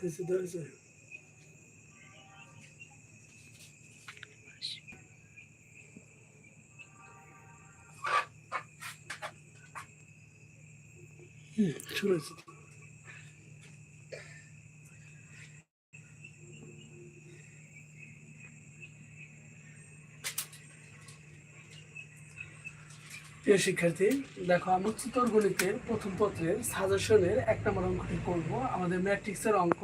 됐어 됐어 응, 줄었어. প্রিয় শিক্ষার্থী, দেখো, আমি উচ্চতর গণিতের প্রথম পত্রের সাজেশনের এক নম্বর অঙ্কটি করব। আমাদের ম্যাট্রিক্সের অঙ্ক,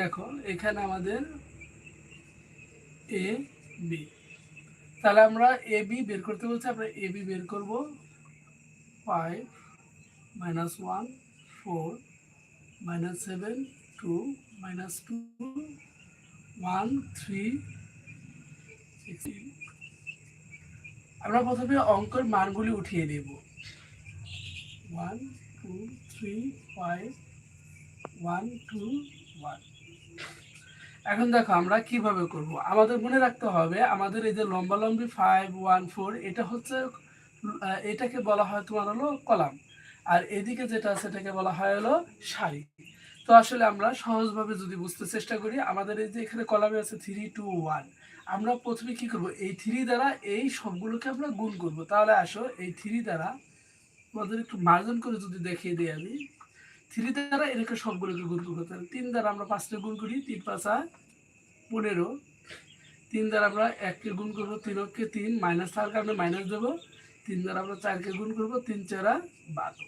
দেখো, এখানে আমাদের এ বি তাহলে আমরা এ বি বের করতে বলছি, আমরা এ বি বের করব। Five minus one four minus seven two minus two one three sixteen আমরা প্রথমে অঙ্কের মানগুলি উঠিয়ে দেব one two three five one two one এখন দেখো আমরা কীভাবে করব? আমাদের মনে রাখতে হবে, আমাদের এই যে লম্বা লম্বি ফাইভ ওয়ান ফোর এটা হচ্ছে, এটাকে বলা হয় তোমার হলো কলাম। আর এদিকে যেটা আছে সেটাকে বলা হয় হলো সারি। তো আসলে আমরা সহজভাবে যদি বুঝতে চেষ্টা করি, আমাদের এই যে এখানে কলামে আছে থ্রি টু ওয়ান আমরা প্রথমে কি করব? এই থ্রি দ্বারা এই সবগুলোকে আমরা গুণ করব। তাহলে আসো, এই থ্রি দ্বারা আমাদের একটু মার্জন করে যদি দেখিয়ে দিই আমি। থ্রি দ্বারা এটাকে সবগুলোকে গুণ করব। তাহলে তিন দ্বারা আমরা পাঁচটা গুণ করি, তিন পাঁচা পনেরো। তিন দ্বারা আমরা এককে গুণ করব তিন তিনকে তিন মাইনাস থাকার কারণে মাইনাস দেবো। তিন দ্বারা আমরা চারকে গুণ করব, তিন চারা বারো।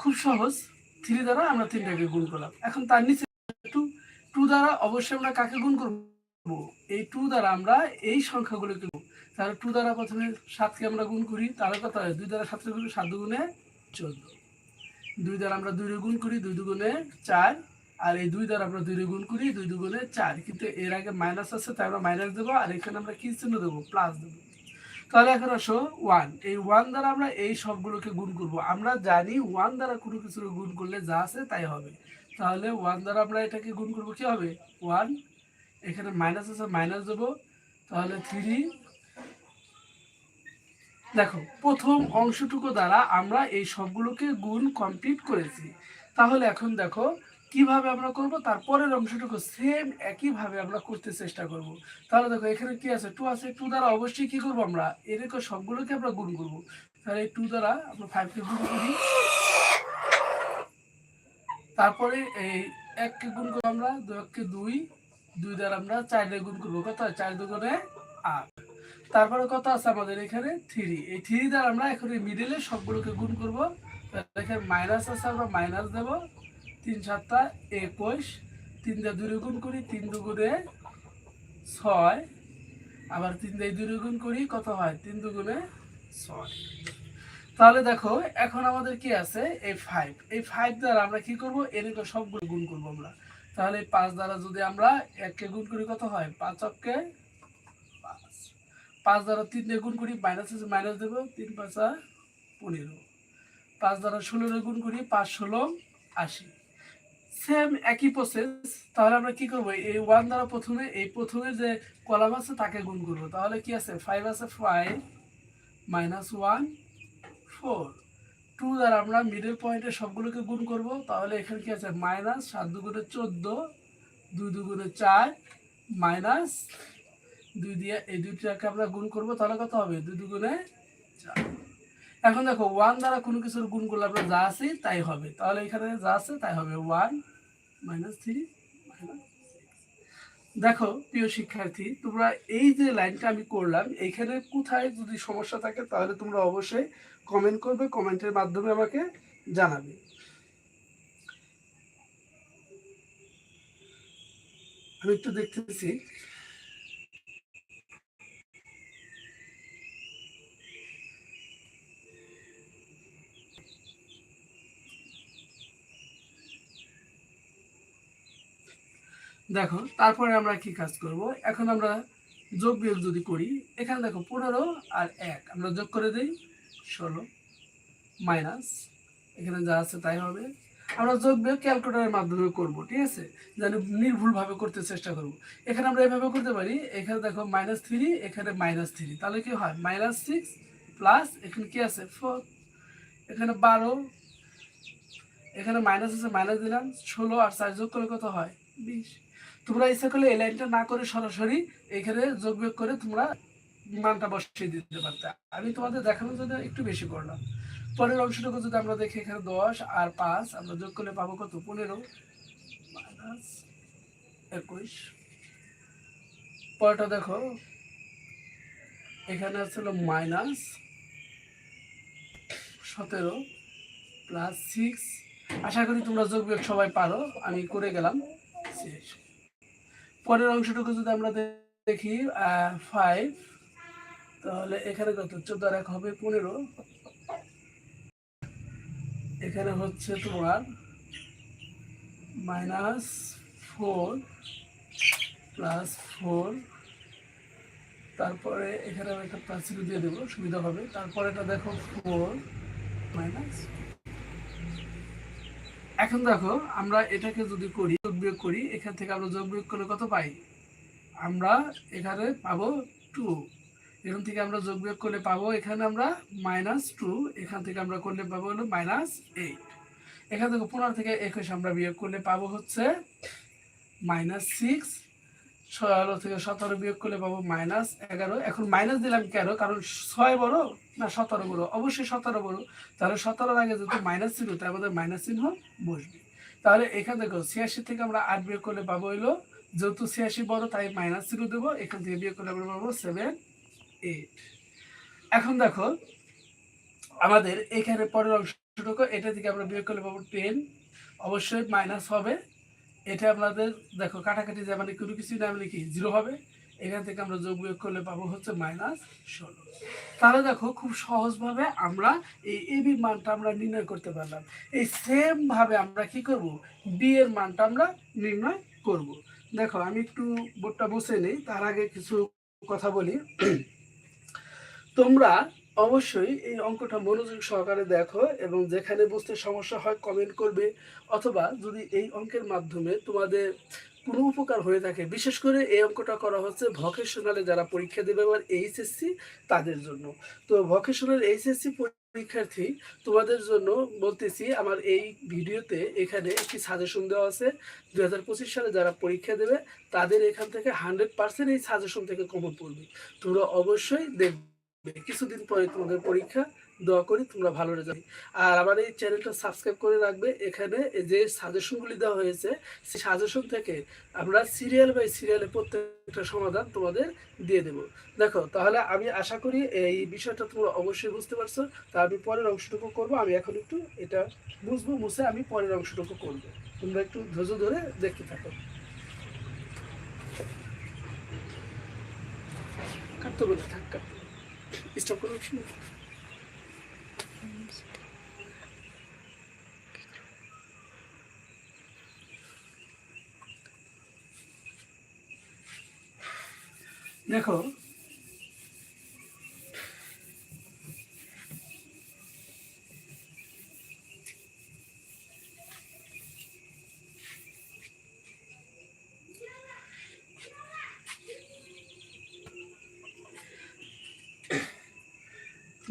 খুব সহজ থ্রি দ্বারা আমরা তিনটাকে গুণ করলাম। এখন তার নিচে টু টু দ্বারা অবশ্যই আমরা কাকে গুণ করব? এই টু দ্বারা আমরা এই সংখ্যাগুলোকে তাহলে টু দ্বারা প্রথমে সাতকে আমরা গুণ করি, তাহলে কত হয়? দুই দ্বারা সাতকে গুণ সাত দুগুণে চোদ্দ। দুই দ্বারা আমরা দুই গুণ করি, দুই দুগুণে চার। আর এই দুই দ্বারা আমরা দুই গুণ করি, দুই দুগুণে চার। কিন্তু এর আগে মাইনাস আছে, তাই আমরা মাইনাস দেবো, আর এখানে আমরা কি চিহ্ন দেবো? প্লাস দেবো। তাহলে এখন আসো ওয়ান এই ওয়ান দ্বারা আমরা এই সবগুলোকে গুণ করব। আমরা জানি ওয়ান দ্বারা কোনো কিছুর গুণ করলে যা আছে তাই হবে। তাহলে ওয়ান দ্বারা আমরা এটাকে গুণ করব কি হবে? ওয়ান এখানে মাইনাস আছে মাইনাস দেবো। তাহলে থ্রি দেখো, প্রথম অংশটুকু দ্বারা আমরা এই সবগুলোকে গুণ কমপ্লিট করেছি। তাহলে এখন দেখো, কীভাবে আমরা করব? তারপরের অংশটুকু সেম একইভাবে আমরা করতে চেষ্টা করব। তাহলে দেখো, এখানে কি আছে? টু আছে। টু দ্বারা অবশ্যই কি করব আমরা? এরকম সবগুলোকে আমরা গুণ করব। তাহলে টু দ্বারা আমরা ফাইভকে গুণ করি। তারপরে এই এককে গুণ করব আমরা, দুই এককে দুই। দুই দ্বারা আমরা চার গুণ করব। কত? হয়? চার দুগুণে আট। তারপরে কত আছে আমাদের এখানে? থ্রি। এই থ্রি দ্বারা আমরা এখন এই মিডিলে সবগুলোকে গুণ করব। এখানে মাইনাস আছে আমরা মাইনাস দেবো। তিন সাতটা একুশ। তিন দিয়ে দুই গুণ করি, তিন দুগুণে ছয়। আবার তিন দিয়ে দুই গুণ করি, কত হয়? তিন দুগুণে ছয়। তাহলে দেখো, এখন আমাদের কি আছে? এই ফাইভ এই ফাইভ দ্বারা আমরা কি করব? এরকম সবগুলো গুণ করব আমরা। তাহলে পাঁচ দ্বারা যদি আমরা এককে গুণ করি কত হয়? পাঁচ অক্ষে পাঁচ। পাঁচ দ্বারা তিন গুণ করি মাইনাস আছে মাইনাস দেবো, তিন পাঁচা পনেরো। পাঁচ দ্বারা ষোলোরে গুণ করি, পাঁচ ষোলো আশি। সেম একই প্রসেস তাহলে আমরা কি করব? এই ওয়ান দ্বারা প্রথমে, এই প্রথমে যে কলাম আছে তাকে গুণ করব। তাহলে কি আছে? ফাইভ আছে five minus one four two দ্বারা আমরা মিডল পয়েন্টে সবগুলোকে গুণ করব, তাহলে এখানে কি আছে? মাইনাস সাত দুগুণে চোদ্দ, দুই দুগুণে চার মাইনাস দুই দিয়ে এই দুইটাকে আমরা গুণ করব, তাহলে কত হবে? দুই দুগুণে চার। এখন দেখো ওয়ান দ্বারা কোনো কিছুর গুণ করলে আমরা যা আছে তাই হবে। তাহলে এখানে যা আছে তাই হবে। ওয়ান মাইনাস থ্রি মাইনাস দেখো, প্রিয় শিক্ষার্থী, তোমরা এই যে লাইনটা আমি করলাম, এখানে কোথায় যদি সমস্যা থাকে, তাহলে তোমরা অবশ্যই কমেন্ট করবে কমেন্টের মাধ্যমে আমাকে জানাবে। আমি একটু দেখতেছি। দেখো, তারপরে আমরা কি কাজ করব? এখন আমরা যোগ বিয়োগ যদি করি, এখানে দেখো পনেরো আর এক। আমরা যোগ করে দিই ষোলো, মাইনাস, এখানে যা আছে তাই হবে। আমরা যোগ বিয়োগ ক্যালকুলেটারের মাধ্যমে করব, ঠিক আছে? যেন নির্ভুলভাবে করতে চেষ্টা করব। এখানে আমরা এভাবে করতে পারি, এখানে দেখো মাইনাস থ্রি এখানে মাইনাস থ্রি তাহলে কি হয়? মাইনাস সিক্স প্লাস এখানে কি আছে? ফোর এখানে বারো। এখানে মাইনাস আছে মাইনাস দিলাম, ষোলো আর চার যোগ করলে কত হয়? বিশ। তোমরা ইচ্ছা করলে এই লাইনটা না করে সরাসরি এখানে যোগ বিয়োগ করে তোমরা মানটা বসিয়ে দিতে পারতে আমি তোমাদের দেখানোর জন্য একটু বেশি করলাম। পরের অংশটুকু যদি আমরা দেখি, এখানে দশ আর পাঁচ, আমরা যোগ করলে পাবো কত? পনেরো। মাইনাস একুশ। পরেরটা দেখো, এখানে ছিল মাইনাস সতেরো প্লাস সিক্স। আশা করি তোমরা যোগ বিয়োগ সবাই পারো, আমি করে গেলাম। পরের অংশটুকু যদি আমরা দেখি ফাইভ তাহলে এখানে কত? চোদ্দ আর এক হবে পনেরো। এখানে হচ্ছে তোমার মাইনাস ফোর প্লাস ফোর তারপরে এখানে আমি একটা প্লাস দিয়ে দেবো, সুবিধা হবে। তারপরে এটা দেখো ফোর মাইনাস এখন দেখো, আমরা এটাকে যদি করি, যোগ বিয়োগ করি, এখান থেকে আমরা যোগ বিয়োগ করলে কত পাই? আমরা এখানে পাবো টু এখান থেকে আমরা যোগ বিয়োগ করলে পাবো এখানে আমরা মাইনাস টু এখান থেকে আমরা করলে পাবো হলো মাইনাস এইট এখান থেকে পনেরো থেকে একুশ আমরা বিয়োগ করলে পাবো হচ্ছে মাইনাস সিক্স ষোলো থেকে সতেরো বিয়োগ করলে পাবো মাইনাস এগারো। এখন মাইনাস দিলাম কেন? কারণ ছয় বড় না সতেরো বড়? অবশ্যই সতেরো বড়। তাহলে সতেরোর আগে যেহেতু মাইনাস ছিল, তাই আমাদের মাইনাস চিহ্ন বসবে। তাহলে এখান থেকে ছিয়াশি থেকে আমরা আট বিয়োগ করলে পাবো হইল যেহেতু ছিয়াশি বড়, তাই মাইনাস জিরো দেবো। এখান থেকে বিয়োগ করলে আমরা পাবো সেভেন এইট এখন দেখো, আমাদের এখানে পরের অংশটুকু, এটা থেকে আমরা বিয়োগ করলে পাবো টেন অবশ্যই মাইনাস হবে। এটা আপনাদের, দেখো, কাটাকাটি যে মানে কোনো কিছু না মানে কি জিরো হবে। এখান থেকে আমরা যোগ বিয়োগ করলে পাবো হচ্ছে মাইনাস ষোলো। তাহলে দেখো, খুব সহজভাবে আমরা এই এবি মানটা আমরা নির্ণয় করতে পারলাম। এই সেম ভাবে আমরা কি করব? বি এর মানটা আমরা নির্ণয় করব। দেখো, আমি একটু বোর্ডটা বসে নেই, তার আগে কিছু কথা বলি। তোমরা অবশ্যই এই অঙ্কটা মনোযোগ সহকারে দেখো এবং যেখানে বুঝতে সমস্যা হয় কমেন্ট করবে অথবা যদি এই অঙ্কের মাধ্যমে তোমাদের কোনো উপকার হয়ে থাকে, বিশেষ করে এই অঙ্কটা করা হচ্ছে ভকেশনালে যারা পরীক্ষা দেবে এবার এইচএসসি তাদের জন্য। তো ভকেশনাল এইচএসসি পরীক্ষার্থী তোমাদের জন্য বলতেছি, আমার এই ভিডিওতে এখানে একটি সাজেশন দেওয়া আছে দু হাজার পঁচিশ সালে যারা পরীক্ষা দেবে তাদের এখান থেকে হান্ড্রেড পার্সেন্ট এই সাজেশন থেকে কমন পড়বে। তোমরা অবশ্যই দেখবে। কিছুদিন পরে তোমাদের পরীক্ষা, দোয়া করি তোমরা ভালো রেজাল্ট আর আমার এই চ্যানেলটা সাবস্ক্রাইব করে রাখবে। এখানে যে সাজেশনগুলি দেওয়া হয়েছে, সেই সাজেশন থেকে আমরা সিরিয়াল বাই সিরিয়ালে প্রত্যেকটা সমাধান তোমাদের দিয়ে দেব। দেখো, তাহলে আমি আশা করি এই বিষয়টা তোমরা অবশ্যই বুঝতে পারছ। তা আমি পরের অংশটুকু করব। আমি এখন একটু এটা বুঝব বুঝে আমি পরের অংশটুকু করব। তোমরা একটু ধৈর্য ধরে দেখতে থাকো। কাটতে বলে থাক, কাটতে স্টপ করে দেখো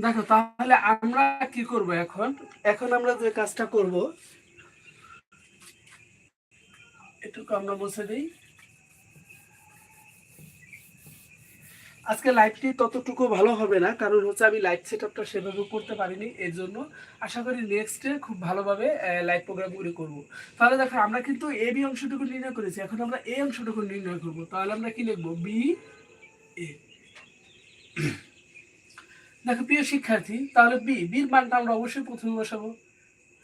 দেখো, তাহলে আমরা কি করব এখন? এখন আমরা যে কাজটা করব, এটুকু আমরা বসে দিই। আজকে লাইভটি ততটুকু ভালো হবে না, কারণ হচ্ছে আমি লাইভ সেট আপটা সেভাবে করতে পারিনি, এর জন্য। আশা করি নেক্সটে খুব ভালোভাবে লাইভ প্রোগ্রামগুলি করব। তাহলে দেখো, আমরা কিন্তু এ বি অংশটুকু নির্ণয় করেছি, এখন আমরা এ অংশটুকু নির্ণয় করব। তাহলে আমরা কি লিখব? বি এ দেখো, প্রিয় শিক্ষার্থী, তাহলে বি বির মানটা আমরা অবশ্যই প্রথমে বসাবো।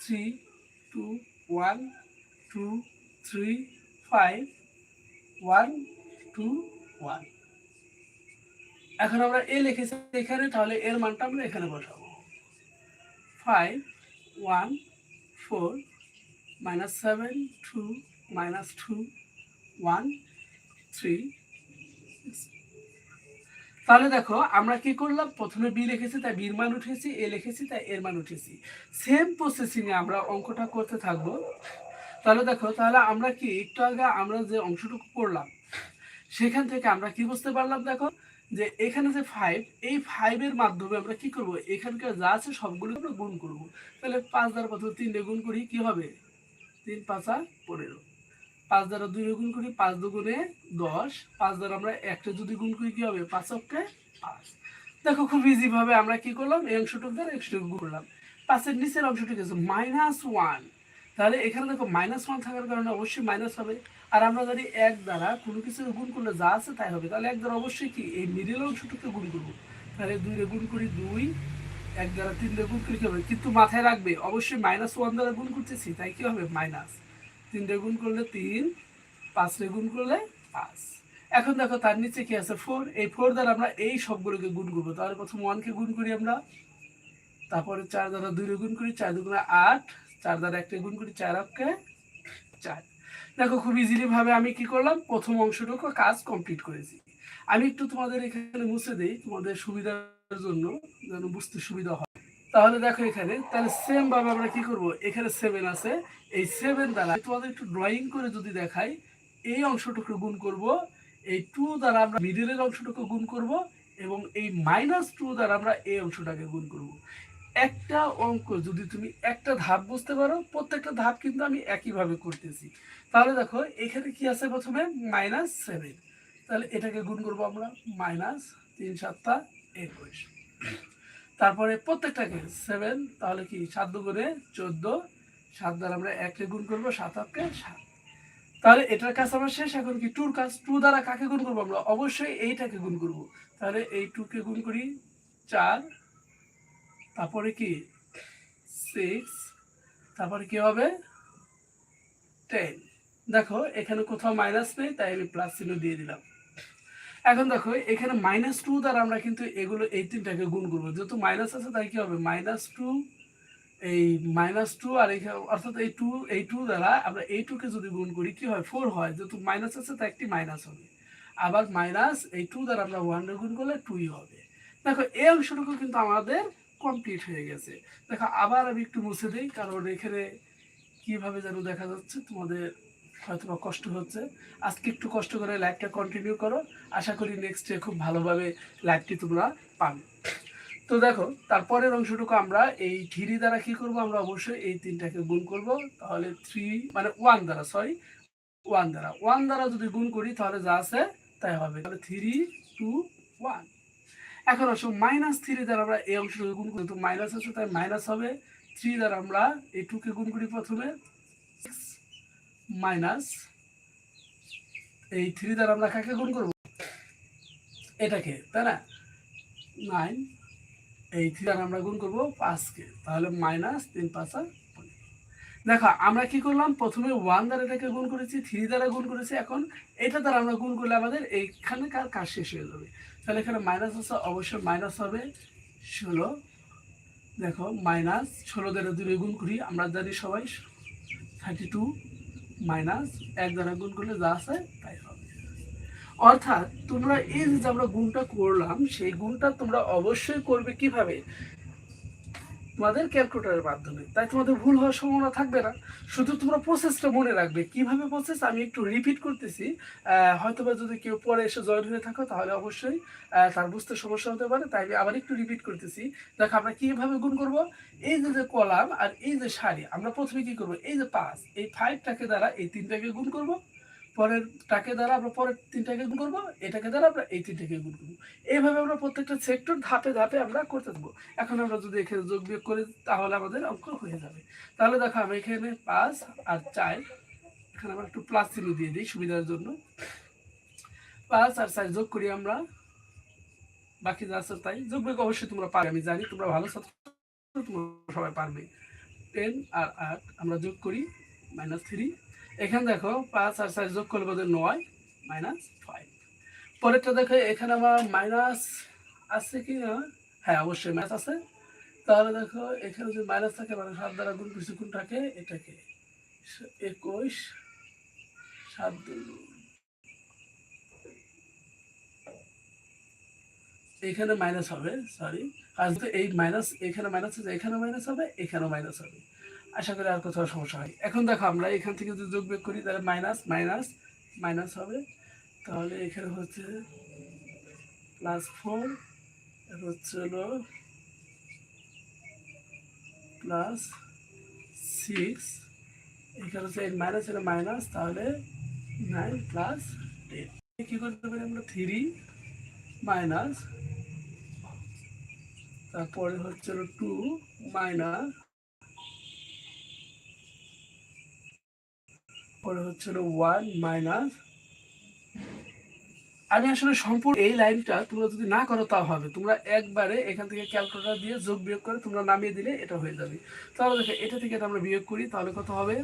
Three two one two three five one two one এখন আমরা এ লিখেছি এখানে, তাহলে এর মানটা আমরা এখানে বসাবো। Five one four minus seven two minus two one three তাহলে দেখো, আমরা কি করলাম? প্রথমে বি লিখেছি, তাই বির মান উঠেছি এ লিখেছি, তাই এর মান উঠেছি। সেম প্রসেসিংয়ে আমরা অঙ্কটা করতে থাকব। তাহলে দেখো, তাহলে আমরা কি, একটু আগে আমরা যে অংশটুকু করলাম, সেখান থেকে আমরা কি বুঝতে পারলাম দেখো? যে এখানে যে ফাইভ এই ফাইভের মাধ্যমে আমরা কি করব? এখানকার যা আছে সবগুলো আমরা গুণ করব। তাহলে পাঁচ দ্বারা প্রথমে তিন দিয়ে গুণ করি, কি হবে? তিন, পাঁচা পনেরো। পাঁচ দ্বারা দুই গুণ করি, পাঁচ দুগুণে দশ। পাঁচ দ্বারা আমরা একটা যদি গুণ করি, কি হবে? পাঁচ অক্ষে পাঁচ। দেখো, খুব ইজি ভাবে আমরা কি করলাম? এই অংশটুকু দ্বারা একশোটুকু গুণ করলাম। পাঁচের নিচের অংশটুকু আছে? মাইনাস ওয়ান তাহলে এখানে দেখো মাইনাস ওয়ান থাকার কারণে অবশ্যই মাইনাস হবে। আর আমরা জানি এক দ্বারা কোনো কিছু গুণ করলে যা আছে তাই হবে। তাহলে এক দ্বারা অবশ্যই কি? এই মিডিল অংশটুকু গুণ করব। তাহলে দুই গুণ করি দুই, এক দ্বারা তিন রে গুণ করি হবে? কিন্তু মাথায় রাখবে, অবশ্যই মাইনাস ওয়ান দ্বারা গুণ করতেছি, তাই কি হবে? মাইনাস তিন গুণ করলে তিন, পাঁচ রে গুণ করলে পাঁচ। এখন দেখো তার নিচে কি আছে? ফোর এই ফোর দ্বারা আমরা এই সবগুলোকে গুণ করব। তাহলে প্রথম ওয়ানকে গুণ করি আমরা। তারপরে চার দ্বারা দুই গুণ করি, চার দুগুণে আট। চার দ্বারা একটা গুণ করি, চার অক্ষে চার। দেখো খুব ইজিলি ভাবে আমি কি করলাম? প্রথম অংশটুকু কাজ কমপ্লিট করেছি। আমি একটু তোমাদের এখানে মুছে দিই তোমাদের সুবিধার জন্য, যেন বুঝতে সুবিধা হয়। তাহলে দেখো এখানে, তাহলে সেম ভাবে আমরা কি করব? এখানে সেভেন আছে। এই সেভেন দ্বারা তোমাদের একটু ড্রয়িং করে যদি দেখাই, এই অংশটুকু গুণ করব, এই টু দ্বারা আমরা মিডিলের অংশটুকু গুণ করব, এবং এই মাইনাস টু দ্বারা আমরা এই অংশটাকে গুণ করব। একটা অঙ্ক যদি তুমি একটা ধাপ বুঝতে পারো, প্রত্যেকটা ধাপ কিন্তু আমি একইভাবে করতেছি। তাহলে দেখো, এখানে কি আছে প্রথমে? মাইনাস সেভেন তাহলে এটাকে গুণ করব আমরা। মাইনাস তিন সাতটা, একুশ। তারপরে প্রত্যেকটাকে সেভেন তাহলে কি, সাত দুগুণে চোদ্দ, সাত দ্বারা আমরা একে গুণ করব, সাত আটকে সাত। তাহলে এটার কাজ আমার শেষ, এখন কি টুর কাজ টু দ্বারা কাকে গুণ করব আমরা? অবশ্যই এইটাকে গুণ করব। তাহলে এই টুকে গুণ করি চার, তারপরে কি সিক্স তারপরে কি হবে? টেন দেখো, এখানে কোথাও মাইনাস নেই, তাই আমি প্লাস চিহ্ন দিয়ে দিলাম। এখন দেখো, এখানে মাইনাস টু দ্বারা আমরা কিন্তু এগুলো এই তিনটাকে গুণ করব। যেহেতু মাইনাস আছে, তাই কি হবে? মাইনাস টু এই মাইনাস টু আর এখানে অর্থাৎ এই টু এই টু দ্বারা আমরা এই টুকে যদি গুণ করি, কি হয়? ফোর হয়। যেহেতু মাইনাস আছে, তাই একটি মাইনাস হবে। আবার মাইনাস এই টু দ্বারা আমরা ওয়ান গুণ করলে টুই হবে। দেখো, এই অংশটুকু কিন্তু আমাদের কমপ্লিট হয়ে গেছে। দেখো, আবার আমি একটু মুছে দিই, কারণ এখানে কীভাবে যেন দেখা যাচ্ছে, তোমাদের হয়তো কষ্ট হচ্ছে। আজকে একটু কষ্ট করে লাইভটা কন্টিনিউ করো। আশা করি নেক্সট খুব ভালোভাবে লাইভটি তোমরা পাবে। তো দেখো, তারপরের অংশটুকু আমরা এই থ্রি দ্বারা কি করব? আমরা অবশ্যই এই তিনটাকে গুণ করব। তাহলে থ্রি মানে ওয়ান দ্বারা সরি ওয়ান দ্বারা। ওয়ান দ্বারা যদি গুণ করি, তাহলে যা আছে, তাই হবে। তাহলে থ্রি টু ওয়ান এখন আসো মাইনাস থ্রি দ্বারা আমরা এই অংশটাকে গুণ করি তো মাইনাস আছে, তাই মাইনাস হবে। থ্রি দ্বারা আমরা এই টুকে গুণ করি প্রথমে। মাইনাস এই থ্রি দ্বারা আমরা কাকে গুণ করব? এটাকে, তাই না? নাইন এই থ্রি দ্বারা আমরা গুণ করব পাঁচকে তাহলে মাইনাস তিন পাঁচা দেখো, আমরা কি করলাম? প্রথমে ওয়ান দ্বারা এটাকে গুণ করেছি থ্রি দ্বারা গুণ করেছি, এখন এটা দ্বারা আমরা গুণ করলে আমাদের এইখানে কার কাজ শেষ হয়ে যাবে? তাহলে এখানে মাইনাস আছে, অবশ্যই মাইনাস হবে ষোলো। দেখো মাইনাস ষোলো দ্বারা দুই গুণ করি, আমরা জানি সবাই থার্টি টু মাইনাস এক দ্বারা গুণ করলে যা আছে তাই অর্থাৎ তোমরা এই যে আমরা গুণটা করলাম, সেই গুণটা তোমরা অবশ্যই করবে কীভাবে? তোমাদের ক্যালকুলেটারের মাধ্যমে। তাই তোমাদের ভুল হওয়ার সম্ভাবনা থাকবে না। শুধু তোমরা প্রসেসটা মনে রাখবে। কীভাবে প্রসেস আমি একটু রিপিট করতেছি। হয়তো বা যদি কেউ পরে এসে জয়েন হয়ে থাকো, তাহলে অবশ্যই তার বুঝতে সমস্যা হতে পারে। তাই আমি আবার একটু রিপিট করতেছি। দেখো, আমরা কীভাবে গুণ করব? এই যে যে কলাম আর এই যে সারি, আমরা প্রথমে কি করব? এই যে পাঁচ, এই ফাইভটাকে দ্বারা এই তিনটাকে গুণ করব। পরের টাকে দ্বারা আমরা পরের তিনটাকে গুণ করব, এটাকে দ্বারা আমরা এই তিনটাকে গুণ করব। এইভাবে আমরা প্রত্যেকটা সেক্টর ধাপে ধাপে আমরা করতে থাকব। এখন আমরা যদি এখানে যোগ বিয়োগ করি, তাহলে আমাদের অঙ্ক হয়ে যাবে। তাহলে দেখো আমি এখানে পাঁচ আর চার, এখানে আমরা একটু প্লাস চিহ্ন দিয়ে দিই সুবিধার জন্য। পাঁচ আর চার যোগ করি আমরা, বাকি যা আছে তাই। যোগ বিয়োগ অবশ্যই তোমরা পারবে আমি জানি তোমরা ভালো ছাত্র, তোমরা সবাই পারবে। টেন আর আট, আমরা যোগ করি মাইনাস থ্রি এখানে দেখো পাঁচ আর চার যোগ করলে বোধহয় নয় মাইনাস ফাইভ পরেরটা দেখো, এখানে আমার মাইনাস আছে কি না? হ্যাঁ অবশ্যই ম্যাথ আছে। তাহলে দেখো, এখানে যদি মাইনাস থাকে মানে সাত দ্বারা গুণ কিছু গুণ থাকে, এটাকে একুশ, সাত এখানে মাইনাস হবে সরি আর এই মাইনাস এখানে মাইনাস আছে, এখানে মাইনাস হবে, এখানেও মাইনাস হবে। আশা করি আর কোথাও সমস্যা হয়। এখন দেখো আমরা এখান থেকে যদি যোগ বিয়োগ করি, তাহলে মাইনাস মাইনাস মাইনাস হবে। তাহলে এখানে হচ্ছে প্লাস ফোর হচ্ছে হলো প্লাস সিক্স এখানে হচ্ছে এইট মাইনাস এটা মাইনাস তাহলে নাইন প্লাস টেন কী করতে পারি আমরা? থ্রি মাইনাস তারপরে হচ্ছে হলো টু মাইনাস পরে হচ্ছে হলো ওয়ান মাইনাস আমি আসলে সম্পূর্ণ এই লাইনটা তোমরা যদি না করো, তাও হবে। তোমরা একবারে এখান থেকে ক্যালকুলেটর দিয়ে যোগ বিয়োগ করে তোমরা নামিয়ে দিলে এটা হয়ে যাবে। তাহলে দেখো, এটা থেকে আমরা বিয়োগ করি, তাহলে কত হবে?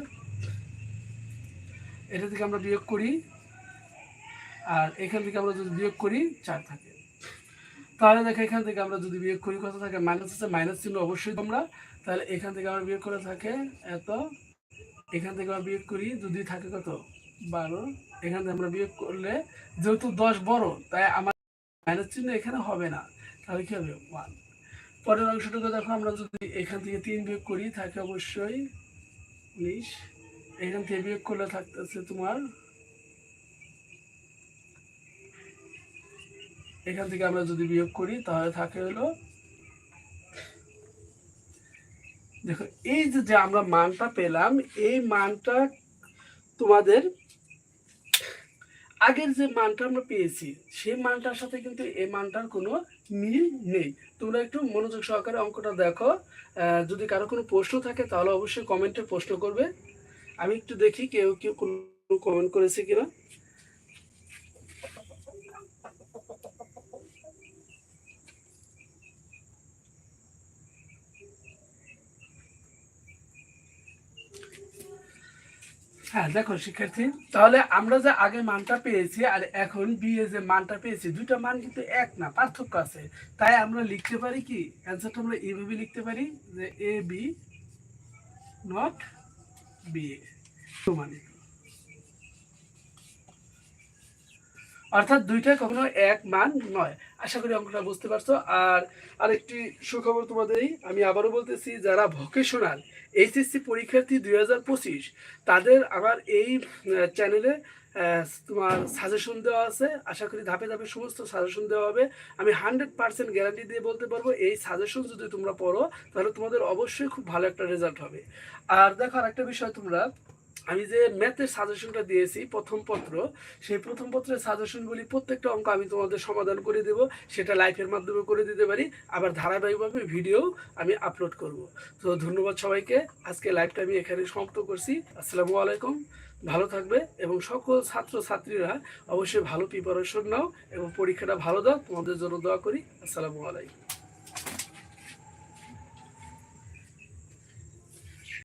এটা থেকে আমরা বিয়োগ করি, আর এখান থেকে আমরা যদি বিয়োগ করি, চার থাকে। তাহলে দেখো, এখান থেকে আমরা যদি বিয়োগ করি, কত থাকে? মাইনাস আছে মাইনাস চিহ্ন অবশ্যই তোমরা। তাহলে এখান থেকে আমরা বিয়োগ করে থাকে এত এখান থেকে আমরা বিয়োগ করি, যদি থাকে কত? বারো। এখান থেকে আমরা বিয়োগ করলে, যেহেতু দশ বড়, তাই আমার মাইনাস চিহ্ন এখানে হবে না। তাহলে কি হবে? ওয়ান পরের অংশটুকু দেখো, আমরা যদি এখান থেকে তিন বিয়োগ করি, থাকে অবশ্যই উনিশ। এখান থেকে বিয়োগ করলে থাকতেছে তোমার এখান থেকে আমরা যদি বিয়োগ করি, তাহলে থাকে হলো দেখো, এই যে আমরা মানটা পেলাম, এই মানটা তোমাদের আগের যে মানটা আমরা পেয়েছি, সেই মানটার সাথে কিন্তু এই মানটার কোনো মিল নেই। তোমরা একটু মনোযোগ সহকারে অঙ্কটা দেখো। যদি কারও কোনো প্রশ্ন থাকে, তাহলে অবশ্যই কমেন্টে প্রশ্ন করবে। আমি একটু দেখি কেউ কেউ কোনো কমেন্ট করেছে কিনা। হ্যাঁ দেখো শিক্ষার্থী, তাহলে আমরা যে আগে মানটা পেয়েছি আর এখন বি এ যে মানটা পেয়েছি, দুইটা মান কিন্তু এক না, পার্থক্য আছে। তাই আমরা লিখতে পারি কি? অ্যান্সারটা আমরা এইভাবে লিখতে পারি যে A B not B A অর্থাৎ দুইটা কখনো এক মান নয়। আশা করি অঙ্কটা বুঝতে পারছ। আর আরেকটি সুখবর তোমাদেরই, আমি আবারও বলতেছি, যারা ভোকেশনাল এইচএসসি পরীক্ষার্থী দুই হাজার পঁচিশ, তাদের আমার এই চ্যানেলে তোমার সাজেশন দেওয়া আছে। আশা করি ধাপে ধাপে সমস্ত সাজেশন দেওয়া হবে। আমি হান্ড্রেড পার্সেন্ট গ্যারান্টি দিয়ে বলতে পারব, এই সাজেশন যদি তোমরা পড়ো, তাহলে তোমাদের অবশ্যই খুব ভালো একটা রেজাল্ট হবে। আর দেখো আরেকটা বিষয় তোমরা আমি যে ম্যাথের সাজেশনটা দিয়েছি, প্রথম পত্র, সেই প্রথম পত্রের সাজেশনগুলি প্রত্যেকটা অঙ্ক আমি তোমাদের সমাধান করে দেব, সেটা লাইফের মাধ্যমে করে দিতে পারি, আবার ধারাবাহিকভাবে ভিডিও আমি আপলোড করব। তো ধন্যবাদ সবাইকে, আজকে লাইভটা আমি এখানে সমাপ্ত করছি, আসসালামু আলাইকুম, ভালো থাকবে এবং সকল ছাত্র ছাত্রীরা অবশ্যই ভালো প্রিপারেশন নাও এবং পরীক্ষাটা ভালো দাও, তোমাদের জন্য দোয়া করি, আসসালামু আলাইকুম।